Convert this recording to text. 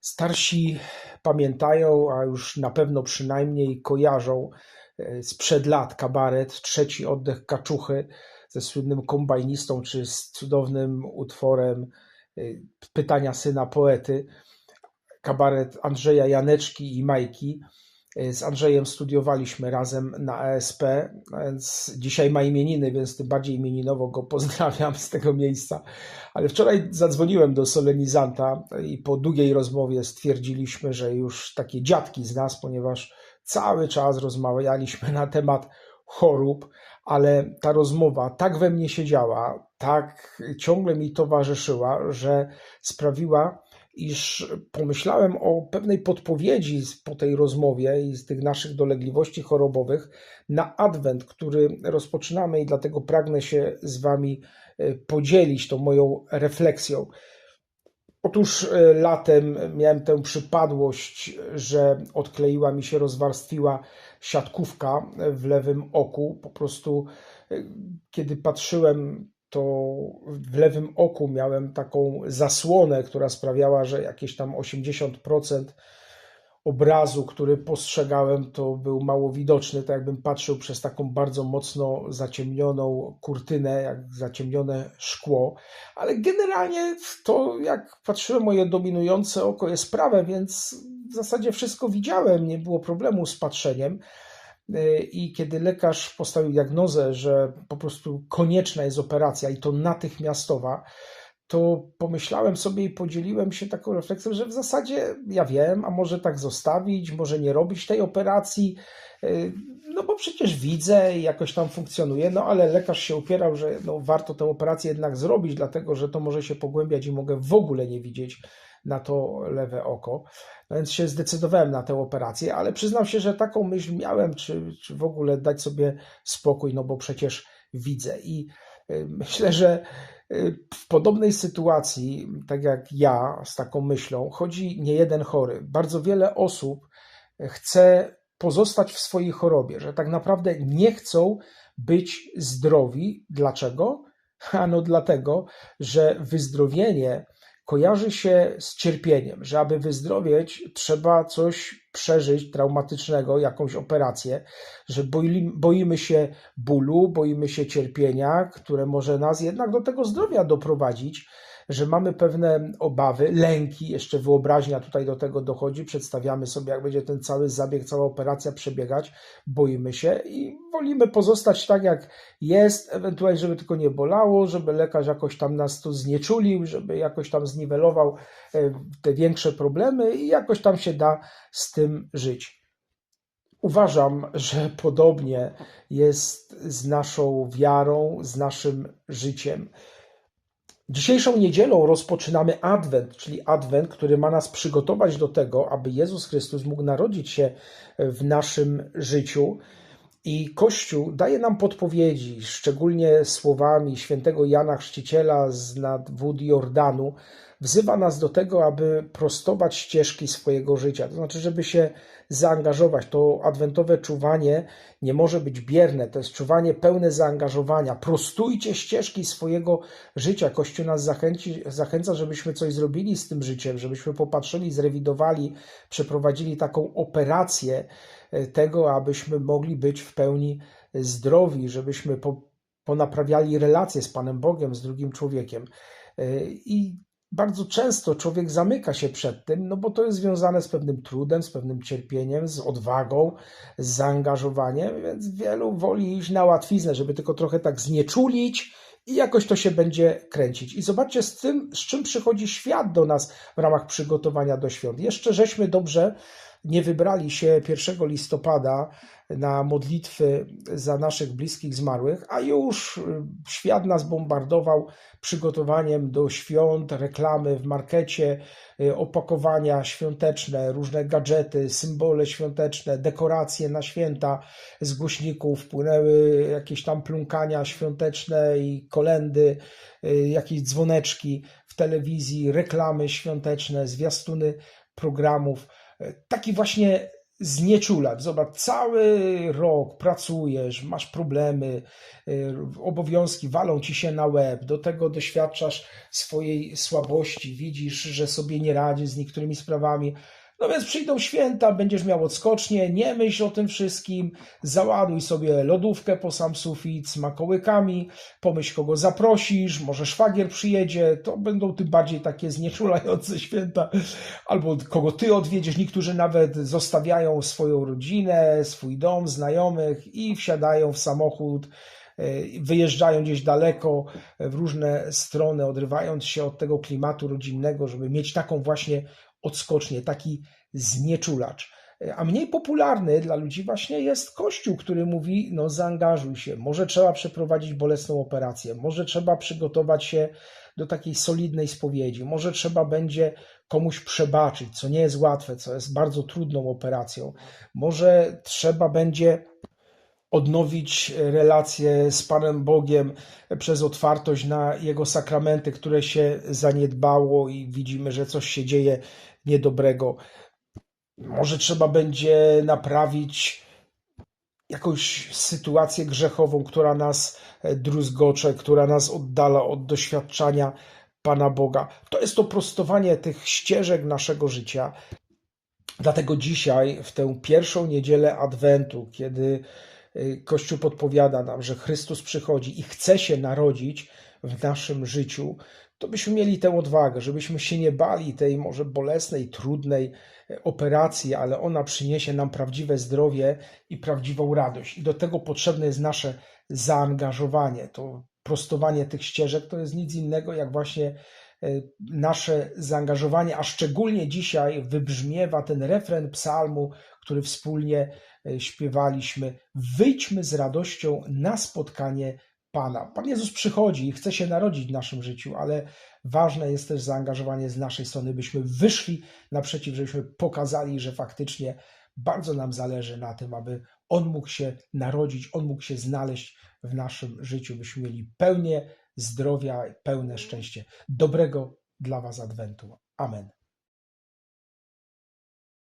Starsi pamiętają, a już na pewno przynajmniej kojarzą e, sprzed lat kabaret Trzeci oddech kaczuchy ze słynnym kombajnistą, czy z cudownym utworem e, Pytania syna poety. Kabaret Andrzeja Janeczki i Majki. E, Z Andrzejem studiowaliśmy razem na ESP, więc dzisiaj ma imieniny, więc tym bardziej imieninowo go pozdrawiam z tego miejsca. Ale wczoraj zadzwoniłem do solenizanta i po długiej rozmowie stwierdziliśmy, że już takie dziadki z nas, ponieważ cały czas rozmawialiśmy na temat chorób, ale ta rozmowa tak we mnie siedziała, tak ciągle mi towarzyszyła, że sprawiła, iż pomyślałem o pewnej podpowiedzi po tej rozmowie i z tych naszych dolegliwości chorobowych na adwent, który rozpoczynamy, i dlatego pragnę się z Wami e, podzielić tą moją refleksją. Otóż e, latem miałem tę przypadłość, że odkleiła mi się, rozwarstwiła siatkówka w lewym oku. Po prostu, e, kiedy patrzyłem, to w lewym oku miałem taką zasłonę, która sprawiała, że jakieś tam 80% obrazu, który postrzegałem, to był mało widoczny, tak jakbym patrzył przez taką bardzo mocno zaciemnioną kurtynę, jak zaciemnione szkło, ale generalnie to, jak patrzyłem, moje dominujące oko jest prawe, więc w zasadzie wszystko widziałem, nie było problemu z patrzeniem. Yy, I kiedy lekarz postawił diagnozę, że po prostu konieczna jest operacja i to natychmiastowa, to pomyślałem sobie i podzieliłem się taką refleksją, że w zasadzie ja wiem, a może tak zostawić, może nie robić tej operacji, yy, no bo przecież widzę i jakoś tam funkcjonuje, no ale lekarz się upierał, że no warto tę operację jednak zrobić, dlatego że to może się pogłębiać i mogę w ogóle nie widzieć na to lewe oko. No więc się zdecydowałem na tę operację, ale przyznam się, że taką myśl miałem, czy, czy w ogóle dać sobie spokój, no bo przecież widzę. I y, myślę, że y, w podobnej sytuacji, tak jak ja z taką myślą, chodzi nie jeden chory. Bardzo wiele osób chce pozostać w swojej chorobie, że tak naprawdę nie chcą być zdrowi. Dlaczego? Ano dlatego, że wyzdrowienie kojarzy się z cierpieniem, że aby wyzdrowieć, trzeba coś przeżyć traumatycznego, jakąś operację, że boimy się bólu, boimy się cierpienia, które może nas jednak do tego zdrowia doprowadzić, że mamy pewne obawy, lęki, jeszcze wyobraźnia tutaj do tego dochodzi, przedstawiamy sobie, jak będzie ten cały zabieg, cała operacja przebiegać, boimy się i wolimy pozostać tak, jak jest, ewentualnie, żeby tylko nie bolało, żeby lekarz jakoś tam nas tu znieczulił, żeby jakoś tam zniwelował e, te większe problemy i jakoś tam się da z tym żyć. Uważam, że podobnie jest z naszą wiarą, z naszym życiem. Dzisiejszą niedzielą rozpoczynamy Adwent, czyli Adwent, który ma nas przygotować do tego, aby Jezus Chrystus mógł narodzić się w naszym życiu. I Kościół daje nam podpowiedzi, szczególnie słowami świętego Jana Chrzciciela z nad wód Jordanu. Wzywa nas do tego, aby prostować ścieżki swojego życia, to znaczy, żeby się zaangażować. To adwentowe czuwanie nie może być bierne, to jest czuwanie pełne zaangażowania. Prostujcie ścieżki swojego życia. Kościół nas zachęci, zachęca, żebyśmy coś zrobili z tym życiem, żebyśmy popatrzyli, zrewidowali, przeprowadzili taką operację e, tego, abyśmy mogli być w pełni zdrowi, żebyśmy po, ponaprawiali relacje z Panem Bogiem, z drugim człowiekiem. E, I bardzo często człowiek zamyka się przed tym, no bo to jest związane z pewnym trudem, z pewnym cierpieniem, z odwagą, z zaangażowaniem, więc wielu woli iść na łatwiznę, żeby tylko trochę tak znieczulić i jakoś to się będzie kręcić. I zobaczcie, z tym, z czym przychodzi świat do nas w ramach przygotowania do świąt. Jeszcze żeśmy dobrze nie wybrali się 1 listopada na modlitwy za naszych bliskich zmarłych, a już y, świat nas bombardował przygotowaniem do świąt, reklamy w markecie, y, opakowania świąteczne, różne gadżety, symbole świąteczne, dekoracje na święta z głośników, płynęły jakieś tam plunkania świąteczne i kolendy, y, jakieś dzwoneczki w telewizji, reklamy świąteczne, zwiastuny programów. Taki właśnie znieczulać. Zobacz, cały rok pracujesz, masz problemy, y, obowiązki walą ci się na łeb, do tego doświadczasz swojej słabości, widzisz, że sobie nie radzisz z niektórymi sprawami. No więc przyjdą święta, będziesz miał odskocznie, nie myśl o tym wszystkim, załaduj sobie lodówkę po sam sufit z makołykami, pomyśl kogo zaprosisz, może szwagier przyjedzie, to będą tym bardziej takie znieczulające święta, albo kogo ty odwiedziesz, niektórzy nawet zostawiają swoją rodzinę, swój dom, znajomych i wsiadają w samochód, y, wyjeżdżają gdzieś daleko w różne strony, odrywając się od tego klimatu rodzinnego, żeby mieć taką właśnie odskocznie, taki znieczulacz. A mniej popularny dla ludzi właśnie jest Kościół, który mówi: No, zaangażuj się, może trzeba przeprowadzić bolesną operację, może trzeba przygotować się do takiej solidnej spowiedzi, może trzeba będzie komuś przebaczyć, co nie jest łatwe, co jest bardzo trudną operacją, może trzeba będzie odnowić relacje z Panem Bogiem przez otwartość na Jego sakramenty, które się zaniedbało i widzimy, że coś się dzieje niedobrego. Może trzeba będzie naprawić jakąś sytuację grzechową, która nas druzgocze, która nas oddala od doświadczania Pana Boga. To jest to prostowanie tych ścieżek naszego życia. Dlatego dzisiaj, w tę pierwszą niedzielę Adwentu, kiedy Kościół podpowiada nam, że Chrystus przychodzi i chce się narodzić w naszym życiu, to byśmy mieli tę odwagę, żebyśmy się nie bali tej może bolesnej, trudnej e, operacji, ale ona przyniesie nam prawdziwe zdrowie i prawdziwą radość. I do tego potrzebne jest nasze zaangażowanie. To prostowanie tych ścieżek to jest nic innego jak właśnie nasze zaangażowanie, a szczególnie dzisiaj wybrzmiewa ten refren psalmu, który wspólnie e, śpiewaliśmy. Wyjdźmy z radością na spotkanie Pana. Pan Jezus przychodzi i chce się narodzić w naszym życiu, ale ważne jest też zaangażowanie z naszej strony, byśmy wyszli naprzeciw, żebyśmy pokazali, że faktycznie bardzo nam zależy na tym, aby On mógł się narodzić, On mógł się znaleźć w naszym życiu, byśmy mieli pełnię zdrowia, pełne szczęście. Dobrego dla Was Adwentu. Amen.